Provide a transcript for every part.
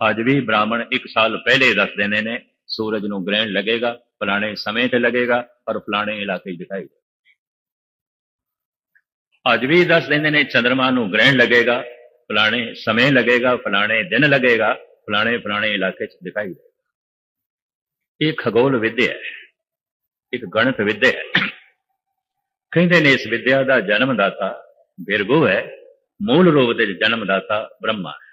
ਅੱਜ ਵੀ ਬ੍ਰਾਹਮਣ ਇੱਕ ਸਾਲ ਪਹਿਲੇ ਦੱਸ ਦਿੰਦੇ ਨੇ, ਸੂਰਜ ਨੂੰ ਗ੍ਰਹਿਣ ਲੱਗੇਗਾ, ਫਲਾਣੇ ਸਮੇਂ ਤੇ ਲੱਗੇਗਾ, ਪਰ ਫਲਾਣੇ ਇਲਾਕੇ 'ਚ ਦਿਖਾਈ ਦੇਗਾ। ਅੱਜ ਵੀ ਦੱਸ ਦਿੰਦੇ ਨੇ ਚੰ드ਰਮਾ ਨੂੰ ਗ੍ਰਹਿਣ ਲੱਗੇਗਾ, ਫਲਾਣੇ ਸਮੇਂ ਲੱਗੇਗਾ, ਫਲਾਣੇ ਦਿਨ ਲੱਗੇਗਾ, ਫਲਾਣੇ ਫਲਾਣੇ ਇਲਾਕੇ 'ਚ ਦਿਖਾਈ ਦੇਗਾ ਇਹ ਖਗੋਲ ਵਿਦਿਆ ਹੈ, ਇੱਕ ਗਣਿਤ ਵਿਦਿਆ ਹੈ। ਕਹਿੰਦੇ ਨੇ, ਇਸ ਵਿਦਿਆ ਦਾ ਜਨਮਦਾਤਾ ਬਿਰਗੋ ਹੈ, ਮੂਲ ਰੂਪ ਦੇ ਜਨਮਦਾਤਾ ਬ੍ਰਹਮਾ ਹੈ।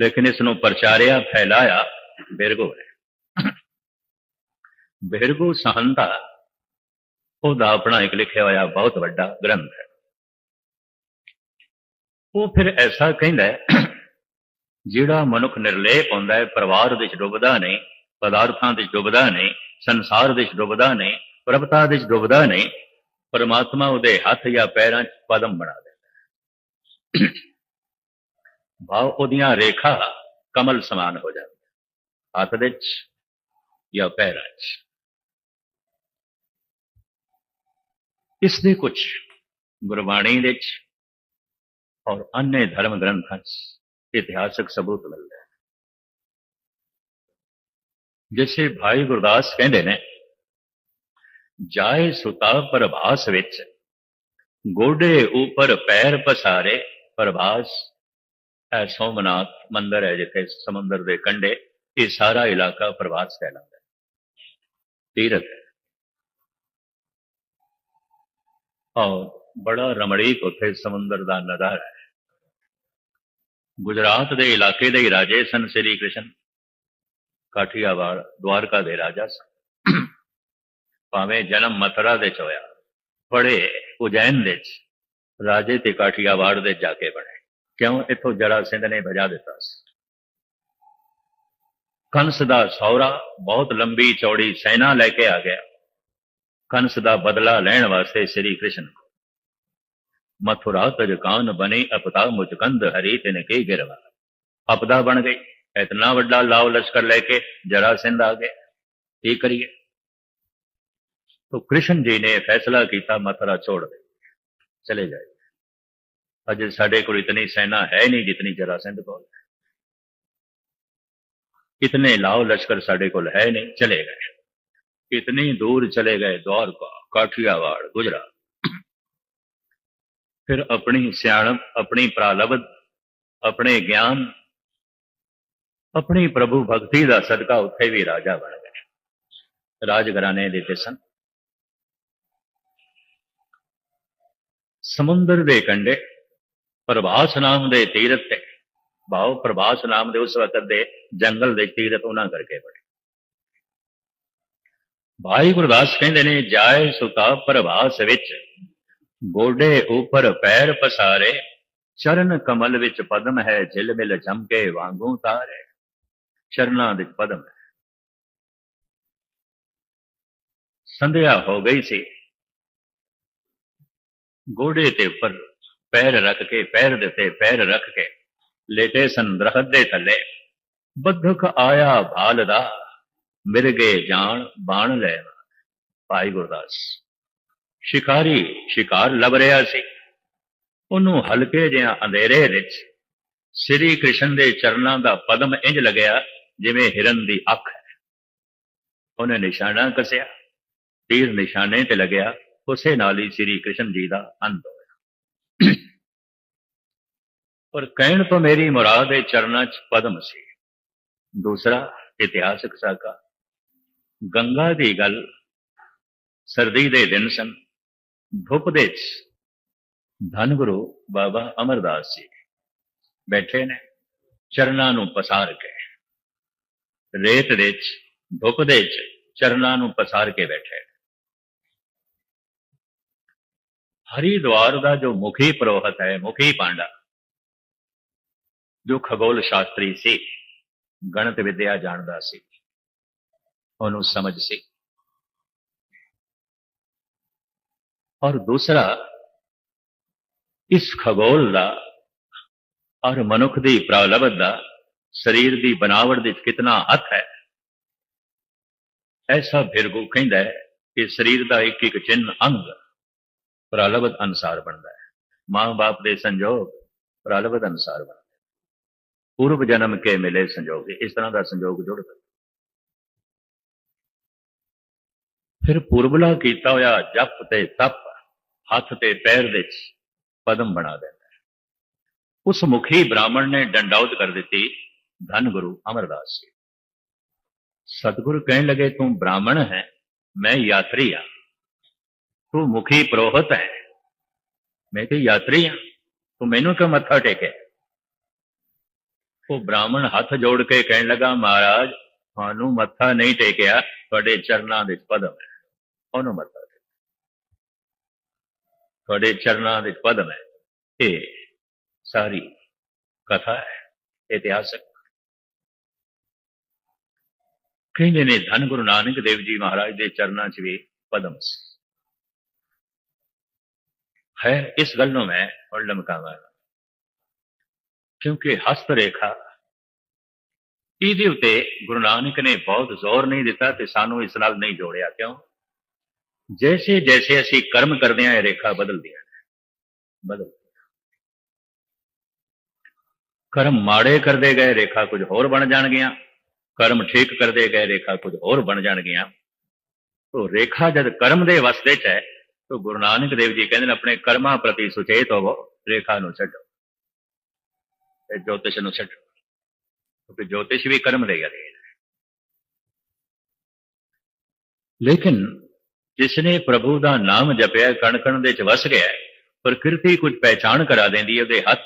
ਲੇਕਿਨ ਇਸ ਨੂੰ ਪ੍ਰਚਾਰਿਆ, ਫੈਲਾਇਆ ਬਿਰਗੋ ਹੈ ਬਿਰਗੋ ਸਹੰਤਾ ਉਹਦਾ ਆਪਣਾ ਇੱਕ ਲਿਖਿਆ ਹੋਇਆ ਬਹੁਤ ਵੱਡਾ ਗ੍ਰੰਥ ਹੈ। ਉਹ ਫਿਰ ਐਸਾ ਕਹਿੰਦਾ ਜਿਹੜਾ ਮਨੁੱਖ ਨਿਰਲੇਪ ਹੁੰਦਾ ਹੈ, ਪਰਿਵਾਰ ਵਿੱਚ ਡੁੱਬਦਾ ਨਹੀਂ, ਪਦਾਰਥਾਂ ਵਿੱਚ ਡੁੱਬਦਾ ਨਹੀਂ, ਸੰਸਾਰ ਵਿੱਚ ਡੁੱਬਦਾ ਨਹੀਂ, ਪ੍ਰਭਤਾ ਵਿੱਚ ਡੁੱਬਦਾ ਨਹੀਂ, ਪਰਮਾਤਮਾ ਉਹਦੇ ਹੱਥ ਜਾਂ ਪੈਰਾਂ 'ਚ ਪਦਮ ਬਣਾ ਦਿੰਦਾ भाव उदिया रेखा कमल समान हो जाती है। आतरिच या पैराज इसने कुछ गुरबाणी विच और अन्य धर्म ग्रंथ इतिहासक सबूत मिल रहे हैं जैसे भाई गुरदास कहते हैं, जाए सुता प्रभास विच, गोडे ऊपर पैर पसारे प्रभास ਹੈ ਸੋਮਨਾਥ ਮੰਦਰ ਹੈ, ਜਿੱਥੇ ਸਮੁੰਦਰ ਦੇ ਕੰਢੇ ਇਹ ਸਾਰਾ ਇਲਾਕਾ ਪ੍ਰਵਾਸ ਕਹਿਲਾਉਂਦਾ ਹੈ। ਤੀਰਥ। ਔਰ ਬੜਾ ਰਮਣੀਕ ਉੱਥੇ ਸਮੁੰਦਰ ਦਾ ਨਜ਼ਾਰਾ ਹੈ। ਗੁਜਰਾਤ ਦੇ ਇਲਾਕੇ ਦੇ ਰਾਜੇ ਸਨ ਸ੍ਰੀ ਕ੍ਰਿਸ਼ਨ। ਕਾਠੀਆਵਾੜ, ਦਵਾਰਕਾ ਦੇ ਰਾਜਾ ਸਨ। ਭਾਵੇਂ ਜਨਮ ਮਥੁਰਾ ਦੇ ਚ ਹੋਇਆ ਪੜੇ ਉਜੈਨ ਦੇ ਚ, ਰਾਜੇ ਤੇ ਕਾਠੀਆਵਾੜ ਦੇ ਜਾ ਕੇ ਬਣੇ। ਕਿਉਂ ਇੱਥੋਂ ਜੜਾ ਸਿੰਘ ਨੇ ਭਜਾ ਦਿੱਤਾ ਸੀ? ਕੰਸ ਦਾ ਸੌਰਾ ਬਹੁਤ ਲੰਬੀ ਚੌੜੀ ਸੈਨਾ ਲੈ ਕੇ ਆ ਗਿਆ। ਕੰਸ ਦਾ ਬਦਲਾ ਲੈਣ ਵਾਸਤੇ ਸ੍ਰੀ ਕ੍ਰਿਸ਼ਨ ਮਥੁਰਾ ਤਜਕਾਨ ਬਨੇ ਅਪਤਾ ਮੁਚਕੰਦ ਹਰੀ ਤਿਨ ਕੇ ਗਿਰਵਾ। ਅਪਦਾ ਬਣ ਗਈ। ਇਤਨਾ ਵੱਡਾ ਲਾਵ ਲਸ਼ਕਰ ਲੈ ਕੇ ਜੜਾ ਸਿੰਘ ਆ ਗਿਆ। ਕੀ ਕਰੀਏ? ਤੋ ਕ੍ਰਿਸ਼ਨ ਜੀ ਨੇ ਫੈਸਲਾ ਕੀਤਾ ਮਥੁਰਾ ਛੋੜ ਦੇ। ਚਲੇ ਜਾਏ। ਅੱਜ ਸਾਡੇ ਕੋਲ ਇਤਨੀ ਸੈਨਾ ਹੈ ਨਹੀਂ ਜਿਤਨੀ ਜਰਾਸੰਧ ਕੋਲ। ਇਤਨੇ ਲਾਓ ਲਸ਼ਕਰ ਸਾਡੇ ਕੋਲ ਹੈ ਨਹੀਂ, ਚਲੇ ਗਏ। ਇਤਨੀ ਦੂਰ ਚਲੇ ਗਏ ਦੌਰਪਾ ਕਾਠੀਆਵਾੜ ਗੁਜਰਾ ਫਿਰ ਆਪਣੀ ਸਿਆਣਪ, ਆਪਣੀ ਪ੍ਰਾਲਬਤ ਆਪਣੇ ਗਿਆਨ, ਆਪਣੀ ਪ੍ਰਭੂ ਭਗਤੀ ਦਾ ਸਦਕਾ ਉੱਥੇ ਵੀ ਰਾਜਾ ਬਣ ਗਏ। ਰਾਜਗਰਾਨੇ ਦੇ ਸਨ ਸਮੁੰਦਰ ਦੇ ਕੰਢੇ ਪ੍ਰਭਾਸ ਨਾਮ ਦੇ ਤੀਰਥ ਤੇ। ਭਾਵ ਪ੍ਰਭਾਸ ਨਾਮ ਦੇ ਉਸ ਵਕਤ ਦੇ ਜੰਗਲ ਦੇ ਤੀਰਥ ਉਹਨਾਂ ਕਰਕੇ ਬੜੇ ਭਾਈ ਗੁਰਦਾਸ ਕਹਿੰਦੇ ਨੇ, ਜਾਏ ਸੁਤਾ ਪ੍ਰਭਾਸ ਵਿੱਚ, ਗੋਡੇ ਉੱਪਰ ਪੈਰ ਪਸਾਰੇ, ਚਰਨ ਕਮਲ ਵਿੱਚ ਪਦਮ ਹੈ ਜਿਲ ਮਿਲ ਚਮਕੇ ਵਾਂਗੂ ਤਾਰੇ। ਚਰਨਾਂ ਦੇ ਪਦਮ ਹੈ। ਸੰਧਿਆ ਹੋ ਗਈ ਸੀ। ਗੋਡੇ ਤੇ ਉੱਪਰ ਪੈਰ ਰੱਖ ਕੇ, ਪੈਰ ਦੇ ਤੇ ਪੈਰ ਰੱਖ ਕੇ, ਲੇਟੇ ਸਨ ਦਰਖਤ ਦੇ ਥੱਲੇ। ਬੱਧਕ ਆਇਆ ਭਾਲ ਦਾ ਮਿਰਗੇ ਜਾਣ ਬਾਣ ਲੈ ਭਾਈ ਗੁਰਦਾਸ, ਸ਼ਿਕਾਰੀ ਸ਼ਿਕਾਰ ਲੱਭ ਰਿਹਾ ਸੀ। ਉਹਨੂੰ ਹਲਕੇ ਜਿਹਾ ਅੰਧੇਰੇ ਵਿੱਚ ਸ੍ਰੀ ਕ੍ਰਿਸ਼ਨ ਦੇ ਚਰਨਾਂ ਦਾ ਪਦਮ ਇੰਜ ਲੱਗਿਆ ਜਿਵੇਂ ਹਿਰਨ ਦੀ ਅੱਖ ਹੈ। ਉਹਨੇ ਨਿਸ਼ਾਨਾ ਕਸਿਆ, ਤੀਰ ਨਿਸ਼ਾਨੇ ਤੇ ਲੱਗਿਆ, ਉਸੇ ਨਾਲ ਹੀ ਸ੍ਰੀ ਕ੍ਰਿਸ਼ਨ ਜੀ ਦਾ ਅੰਤ। ਪਰ ਕਹਿਣ ਤੋਂ ਮੇਰੀ ਮੁਰਾਦ ਹੈ ਚਰਨਾਂ 'ਚ ਪਦਮ ਸੀ। ਦੂਸਰਾ, ਇਤਿਹਾਸਕ ਸਾਕਾ। ਗੰਗਾ ਦੀ ਗੱਲ ਸਰਦੀ ਦੇ ਦਿਨ ਸਨ। ਧੁੱਪ ਦੇ 'ਚ ਧੰਨ ਗੁਰੂ ਬਾਬਾ ਅਮਰਦਾਸ ਜੀ ਬੈਠੇ ਨੇ, ਚਰਨਾਂ ਨੂੰ ਪਸਾਰ ਕੇ। ਰੇਤ ਦੇ 'ਚ ਧੁੱਪ ਦੇ 'ਚ ਚਰਨਾਂ ਨੂੰ ਪਸਾਰ ਕੇ ਬੈਠੇ ਹਰਿਦੁਆਰ ਦਾ ਜੋ ਮੁਖੀ ਪ੍ਰੋਹਤ ਹੈ, ਮੁਖੀ ਪਾਂਡਾ, ਜੋ ਖਗੋਲ ਸ਼ਾਸਤਰੀ ਸੀ, ਗਣਿਤ ਵਿਦਿਆ ਜਾਣਦਾ ਸੀ, ਉਹਨੂੰ ਸਮਝ ਸੀ। ਔਰ ਦੂਸਰਾ, ਇਸ ਖਗੋਲ ਦਾ ਔਰ ਮਨੁੱਖ ਦੀ ਪ੍ਰਾਲਬਧ ਦਾ, ਸਰੀਰ ਦੀ ਬਨਾਵਟ ਵਿੱਚ ਕਿਤਨਾ ਹੱਥ ਹੈ, ਐਸਾ ਫਿਰਗੂ ਕਹਿੰਦਾ ਹੈ ਕਿ ਸਰੀਰ ਦਾ ਇੱਕ ਇੱਕ ਚਿੰਨ ਅੰਗ ਪ੍ਰਾਲਬਧ ਅਨਸਾਰ ਬਣਦਾ ਹੈ ਮਾਂ ਬਾਪ ਦੇ ਸੰਜੋਗ ਪ੍ਰਾਲਬਧ ਅਨਸਾਰ ਬਣਦਾ ਪੂਰਵ ਜਨਮ ਕੇ ਮਿਲੇ ਸੰਜੋਗ ਇਸ ਤਰ੍ਹਾਂ ਦਾ ਸੰਜੋਗ ਜੁੜਦਾ ਫਿਰ ਪੂਰਬਲਾ ਕੀਤਾ ਹੋਇਆ ਜਪ ਤੇ ਤਪ ਹੱਥ ਤੇ ਪੈਰ ਵਿੱਚ ਪਦਮ ਬਣਾ ਦਿੰਦਾ ਹੈ। ਉਸ ਮੁਖੀ ਬ੍ਰਾਹਮਣ ਨੇ ਡੰਡਾਉਤ ਕਰ ਦਿੱਤੀ ਧੰਨ ਗੁਰੂ ਅਮਰਦਾਸ ਜੀ ਸਤਿਗੁਰੂ ਕਹਿਣ ਲਗੇ ਤੂੰ ਬ੍ਰਾਹਮਣ ਹੈ ਮੈਂ ਯਾਤਰੀ ਹਾਂ ਤੂੰ ਮੁਖੀ ਪ੍ਰੋਹਤ ਹੈ। ਮੈਂ ਤੇ ਯਾਤਰੀ ਹਾਂ। ਤੂੰ ਮੈਨੂੰ ਕਿਉਂ ਮੱਥਾ ਟੇਕੇ ਉਹ ਬ੍ਰਾਹਮਣ ਹੱਥ ਜੋੜ ਕੇ ਕਹਿਣ ਲੱਗਾ, ਮਹਾਰਾਜ, ਤੁਹਾਨੂੰ ਮੱਥਾ ਨਹੀਂ ਟੇਕਿਆ। ਤੁਹਾਡੇ ਚਰਨਾਂ ਵਿੱਚ ਪਦਮ ਹੈ। ਉਹਨੂੰ ਮੱਥਾ ਟੇਕ। ਤੁਹਾਡੇ ਚਰਨਾਂ ਵਿੱਚ ਪਦਮ ਹੈ। ਇਹ ਸਾਰੀ ਕਥਾ ਹੈ। ਇਤਿਹਾਸਕ। ਕਹਿੰਦੇ ਨੇ, ਧੰਨ ਗੁਰੂ ਨਾਨਕ ਦੇਵ ਜੀ ਮਹਾਰਾਜ ਦੇ ਚਰਨਾਂ 'ਚ ਵੀ ਪਦਮ ਸੀ। ਹੈ ਇਸ ਗੱਲ ਨੂੰ ਮੈਂ ਹੁਣ ਲਮਕਾਵਾਂਗਾ ਕਿਉਂਕਿ ਹਸਤ ਰੇਖਾ ਇਹਦੇ ਉੱਤੇ ਗੁਰੂ ਨਾਨਕ ਨੇ ਬਹੁਤ ਜ਼ੋਰ ਨਹੀਂ ਦਿੱਤਾ ਤੇ ਸਾਨੂੰ ਇਸ ਨਾਲ ਨਹੀਂ ਜੋੜਿਆ ਕਿਉਂ ਜੈਸੇ ਜੈਸੇ ਅਸੀਂ ਕਰਮ ਕਰਦੇ ਹਾਂ ਇਹ ਰੇਖਾ ਬਦਲਦੀ ਹੈ ਬਦਲ ਕਰਮ ਮਾੜੇ ਕਰਦੇ ਗਏ ਰੇਖਾ ਕੁਝ ਹੋਰ ਬਣ ਜਾਣਗੀਆਂ ਕਰਮ ਠੀਕ ਕਰਦੇ ਗਏ ਰੇਖਾ ਕੁਝ ਹੋਰ ਬਣ ਜਾਣਗੀਆਂ ਉਹ ਰੇਖਾ ਜਦ ਕਰਮ ਦੇ ਵਸਦੇ ਚ ਹੈ ਤਾਂ ਗੁਰੂ ਨਾਨਕ ਦੇਵ ਜੀ ਕਹਿੰਦੇ ਨੇ ਆਪਣੇ ਕਰਮਾਂ ਪ੍ਰਤੀ ਸੁਚੇਤ ਹੋਵੋ ਰੇਖਾ ਨੂੰ ਛੱਡੋ ਤੇ ਜੋਤਿਸ਼ ਨੂੰ ਛੱਡੋ ਕਿਉਂਕਿ ਜੋਤਿਸ਼ ਵੀ ਕਰਮ ਦੇ ਗਏ ਲੇਕਿਨ ਜਿਸਨੇ ਪ੍ਰਭੂ ਦਾ ਨਾਮ ਜਪਿਆ ਕਣ ਕਣ ਦੇ ਚ ਵਸ ਗਿਆ ਹੈ, ਪ੍ਰਕਿਰਤੀ ਕੁਝ ਪਹਿਚਾਣ ਕਰਾ ਦਿੰਦੀ ਹੈ ਉਹਦੇ ਹੱਥ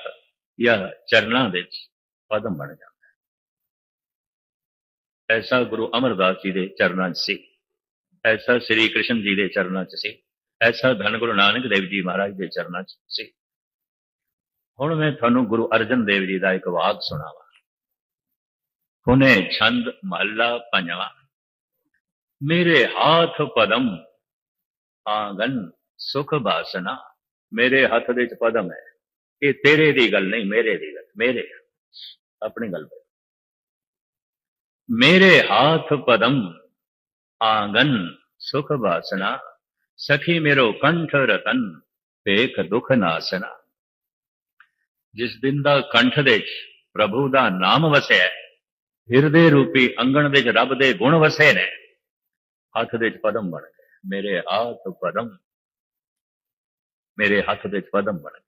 ਜਾਂ ਚਰਨਾਂ ਵਿੱਚ ਪਦਮ ਬਣ ਜਾਂਦਾ ਹੈ। ਐਸਾ ਗੁਰੂ ਅਮਰਦਾਸ ਜੀ ਦੇ ਚਰਨਾਂ 'ਚ ਸੀ ਐਸਾ ਸ੍ਰੀ ਕ੍ਰਿਸ਼ਨ ਜੀ ਦੇ ਚਰਨਾਂ 'ਚ ਸੀ ਐਸਾ ਧੰਨ ਗੁਰੂ ਨਾਨਕ ਦੇਵ ਜੀ ਮਹਾਰਾਜ ਦੇ ਚਰਨਾਂ 'ਚ ਸੀ। ਹੁਣ ਮੈਂ ਤੁਹਾਨੂੰ ਗੁਰੂ ਅਰਜਨ ਦੇਵ ਜੀ ਦਾ ਇੱਕ ਵਾਕ ਸੁਣਾਵਾਂ। ਹੁਨੇ ਛੰਦ ਮਹੱਲਾ ਪੰਜਵਾਂ। ਮੇਰੇ ਹਾਥ ਪਦਮ ਆਂਗਨ ਸੁਖ ਬਾਸਨਾ। ਮੇਰੇ ਹੱਥ ਦੇ ਚ ਪਦਮ ਹੈ। ਇਹ ਤੇਰੇ ਦੀ ਗੱਲ ਨਹੀਂ, ਮੇਰੇ ਦੀ ਗੱਲ, ਮੇਰੇ। ਆਪਣੀ ਗੱਲ ਬੋਲ। ਮੇਰੇ ਹਾਥ ਪਦਮ ਆਂਗਨ ਸੁਖ ਬਾਸਨਾ। ਸਖੀ ਮੇਰੋ ਕੰਠ ਰਤਨ ਪੇਖ ਦੁਖ ਨਾਸਨਾ। ਜਿਸ ਦਿਨ ਦਾ ਕੰਠ ਦੇ ਚ ਪ੍ਰਭੂ ਦਾ ਨਾਮ ਵਸਿਆ ਹਿਰਦੇ ਰੂਪੀ ਅੰਗਣ ਵਿੱਚ ਰੱਬ ਦੇ ਗੁਣ ਵਸੇ ਨੇ, ਹੱਥ ਦੇ ਵਿੱਚ ਪਦਮ ਬਣ ਗਏ ਮੇਰੇ ਹੱਥ ਪਦਮ, ਮੇਰੇ ਹੱਥ ਦੇ ਵਿੱਚ ਪਦਮ ਬਣ ਗਏ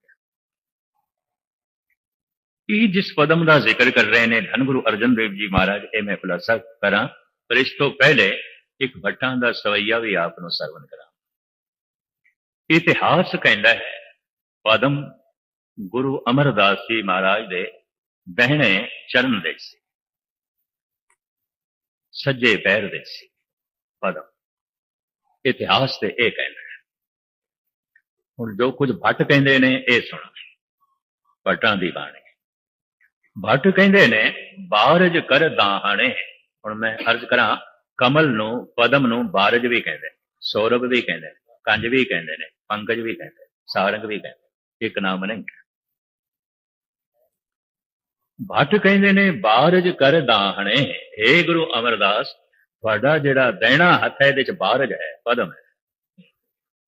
ਇਹ ਜਿਸ ਪਦਮ ਦਾ ਜ਼ਿਕਰ ਕਰ ਰਹੇ ਨੇ ਧੰਨ ਗੁਰੂ ਅਰਜਨ ਦੇਵ ਜੀ ਮਹਾਰਾਜ, ਇਹ ਮੈਂ ਖੁਲਾਸਾ ਕਰਾਂ। ਪਰ ਇਸ ਤੋਂ ਪਹਿਲੇ ਇੱਕ ਭੱਟਾਂ ਦਾ ਸਵਈਆ ਵੀ ਆਪ ਨੂੰ ਸਰਵਨ ਕਰਾਂ। ਇਤਿਹਾਸ ਕਹਿੰਦਾ ਹੈ ਪਦਮ ਗੁਰੂ ਅਮਰਦਾਸ ਜੀ ਮਹਾਰਾਜ ਦੇ ਬਹਿਣੇ ਚਰਨ ਦੇ ਸੀ। ਸੱਜੇ ਪੈਰ ਦੇ ਸੀ ਪਦਮ। ਇਤਿਹਾਸ ਤੇ ਇਹ ਕਹਿੰਦਾ ਹੈ। ਹੁਣ ਜੋ ਕੁਝ ਭੱਟ ਕਹਿੰਦੇ ਨੇ ਇਹ ਸੁਣ। ਭੱਟਾਂ ਦੀ ਬਾਣੀ। ਭੱਟ ਕਹਿੰਦੇ ਨੇ ਬਾਰਜ ਕਰ ਦਾਹਣੇ। ਹੁਣ ਮੈਂ ਅਰਜ਼ ਕਰਾਂ ਕਮਲ ਨੂੰ ਪਦਮ ਨੂੰ ਬਾਰਜ ਵੀ ਕਹਿੰਦੇ ਸੌਰਭ ਵੀ ਕਹਿੰਦੇ ਨੇ, ਕੰਜ ਵੀ ਕਹਿੰਦੇ ਨੇ, ਪੰਕਜ ਵੀ ਕਹਿੰਦੇ ਸਾਰੰਗ ਵੀ ਕਹਿੰਦੇ ਇੱਕ ਨਾਮ ਨਹੀਂ। ਭੱਟ ਕਹਿੰਦੇ ਨੇ, ਬਾਰਜ ਕਰ ਦਾਹਣੇ ਏ ਗੁਰੂ ਅਮਰਦਾਸ, ਤੁਹਾਡਾ ਜਿਹੜਾ ਦੈਣਾ ਹੱਥ ਹੈ, ਇਹਦੇ ਚ ਬਾਰਜ ਹੈ, ਪਦਮ ਹੈ।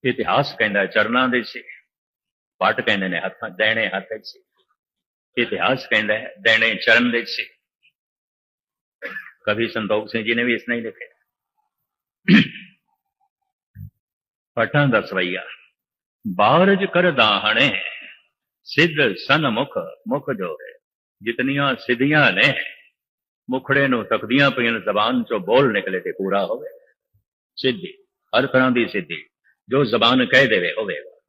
ਇਤਿਹਾਸ ਕਹਿੰਦਾ ਚਰਨਾਂ ਦੇ ਸੀ ਭੱਟ ਕਹਿੰਦੇ ਨੇ ਹੱਥਾਂ ਦੈਣੇ ਹੱਥ ਵਿੱਚ ਸੀ ਇਤਿਹਾਸ ਕਹਿੰਦਾ ਹੈ ਦੈਣੇ ਚਰਨ ਦੇ ਸੀ ਕਵੀ ਸੰਤੋਖ ਸਿੰਘ ਜੀ ਨੇ ਵੀ ਇਸ ਨਹੀਂ ਲਿਖਿਆ। ਪਠਾਂ ਦਾ ਸਵਈਆ। ਬਾਰਜ ਕਰ ਦਾਹਣੇ, ਸਿੱਧ ਸਨਮੁਖ ਮੁਖ ਜੋ ਹੈ ਜਿਤਨੀਆਂ ਸਿੱਧੀਆਂ ਨੇ, ਮੁਖੜੇ ਨੂੰ ਤਕਦੀਆਂ ਪਈਆਂ ਜ਼ਬਾਨ ਚੋਂ ਬੋਲ ਨਿਕਲੇ ਤੇ ਪੂਰਾ ਹੋਵੇ। ਸਿੱਧੀ, ਹਰ ਤਰ੍ਹਾਂ ਦੀ ਸਿੱਧੀ, ਜੋ ਜ਼ਬਾਨ ਕਹਿ ਦੇਵੇ ਹੋਵੇਗਾ।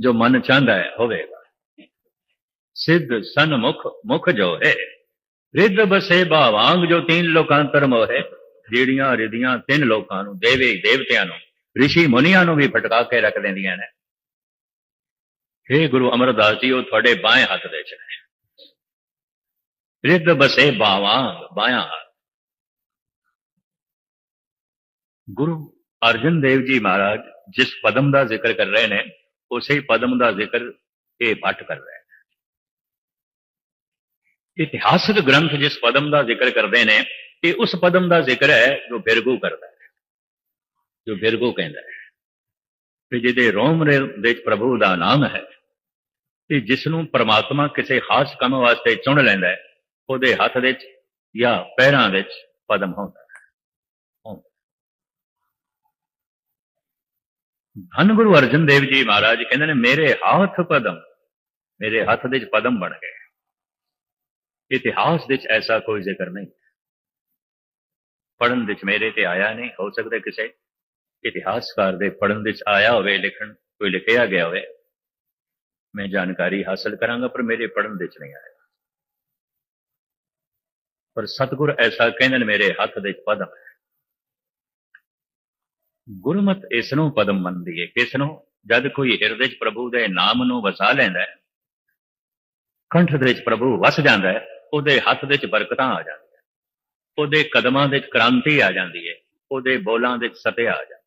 ਜੋ ਮਨ ਚਾਹੁੰਦਾ ਹੈ ਹੋਵੇਗਾ। ਸਿੱਧ ਸਨਮੁਖ ਮੁਖ ਜੋ ਹੈ ਰਿੱਧ ਬਸੇ ਭਾਵਾਂਗ ਜੋ ਤਿੰਨ ਲੋਕਾਂ ਲੋਕਾਂਤਰ ਮੋਹੇ, ਜਿਹੜੀਆਂ ਰਿਧੀਆਂ ਤਿੰਨ ਲੋਕਾਂ ਨੂੰ ਦੇਵੇ, ਦੇਵਤਿਆਂ ਨੂੰ ਰਿਸ਼ੀ ਮੁਨੀਆਂ ਨੂੰ ਵੀ ਫਟਕਾ ਕੇ ਰੱਖ ਦਿੰਦੀਆਂ ਨੇ। हे ਗੁਰੂ ਅਮਰਦਾਸ ਜੀ, ਉਹ ਤੁਹਾਡੇ ਬਾਹਾਂ ਹੱਥ ਦੇ ਚ ਨੇ। ਰਿੱਧ ਬਸੇ ਬਾਵਾਂ ਬਾਇਆ ਹੱਥ। ਗੁਰੂ ਅਰਜਨ ਦੇਵ ਜੀ ਮਹਾਰਾਜ ਜਿਸ ਪਦਮ ਦਾ ਜ਼ਿਕਰ ਕਰ ਰਹੇ ਨੇ, ਉਸੇ ਹੀ ਪਦਮ ਦਾ ਜ਼ਿਕਰ ਇਹ ਭੱਟ ਕਰ ਰਹੇ ਨੇ। ਇਤਿਹਾਸਕ ਗ੍ਰੰਥ ਜਿਸ ਪਦਮ ਦਾ ਜ਼ਿਕਰ ਕਰਦੇ ਨੇ, ਇਹ ਉਸ ਪਦਮ ਦਾ ਜ਼ਿਕਰ ਹੈ ਜੋ ਬਿਰਗੂ ਕਰਦਾ ਹੈ। ਜੋ ਬਿਰਗੂ ਕਹਿੰਦਾ ਹੈ ਕਿ ਜਿਹਦੇ ਰੋਮ ਦੇ ਵਿੱਚ ਪ੍ਰਭੂ ਦਾ ਨਾਮ ਹੈ, ਤੇ ਜਿਸ ਨੂੰ ਪ੍ਰਮਾਤਮਾ ਕਿਸੇ ਖਾਸ ਕੰਮ ਵਾਸਤੇ ਚੁਣ ਲੈਂਦਾ ਹੈ, ਉਹਦੇ ਹੱਥ ਵਿੱਚ ਜਾਂ ਪੈਰਾਂ ਵਿੱਚ ਪਦਮ ਹੁੰਦਾ ਹੈ। ਧੰਨ ਗੁਰੂ ਅਰਜਨ ਦੇਵ ਜੀ ਮਹਾਰਾਜ ਕਹਿੰਦੇ ਨੇ, ਮੇਰੇ ਹੱਥ ਪਦਮ, ਮੇਰੇ ਹੱਥ ਦੇ ਵਿੱਚ ਪਦਮ ਬਣ ਗਏ। ਇਤਿਹਾਸ ਵਿੱਚ ਐਸਾ ਕੋਈ ਜ਼ਿਕਰ ਨਹੀਂ। ਪੜਨ ਵਿੱਚ ਮੇਰੇ ਤੇ ਆਇਆ ਨਹੀਂ, ਹੋ ਸਕਦਾ ਕਿਸੇ ਇਤਿਹਾਸਕਾਰ ਦੇ ਪੜਨ ਵਿੱਚ ਆਇਆ ਹੋਵੇ, ਲਿਖਣ, ਕੋਈ ਲਿਖਿਆ ਗਿਆ ਹੋਵੇ, ਮੈਂ ਜਾਣਕਾਰੀ ਹਾਸਲ ਕਰਾਂਗਾ, ਪਰ ਮੇਰੇ ਪੜਨ ਵਿੱਚ ਨਹੀਂ ਆਇਆ। ਪਰ ਸਤਿਗੁਰ ਐਸਾ ਕਹਿੰਦੇ ਨੇ, ਮੇਰੇ ਹੱਥ ਦੇ ਪਦਮ ਹੈ। ਗੁਰਮਤ ਇਸ ਨੂੰ ਪਦਮ ਮੰਨਦੀ ਹੈ ਕਿਸ ਨੂੰ ਜਦ ਕੋਈ ਹਿਰਦੇ 'ਚ ਪ੍ਰਭੂ ਦੇ ਨਾਮ ਨੂੰ ਵਸਾ ਲੈਂਦਾ ਹੈ, ਕੰਠ ਦੇ ਵਿੱਚ ਪ੍ਰਭੂ ਵਸ ਜਾਂਦਾ ਹੈ, ਉਹਦੇ ਹੱਥ ਦੇ ਵਿੱਚ ਬਰਕਤਾਂ ਆ ਜਾਂਦੀਆਂ। ਉਹਦੇ ਕਦਮਾਂ ਦੇ ਵਿੱਚ ਕ੍ਰਾਂਤੀ ਆ ਜਾਂਦੀ ਹੈ ਉਹਦੇ ਬੋਲਾਂ ਦੇ ਵਿੱਚ ਸਤਿਆ ਆ ਜਾਂਦਾ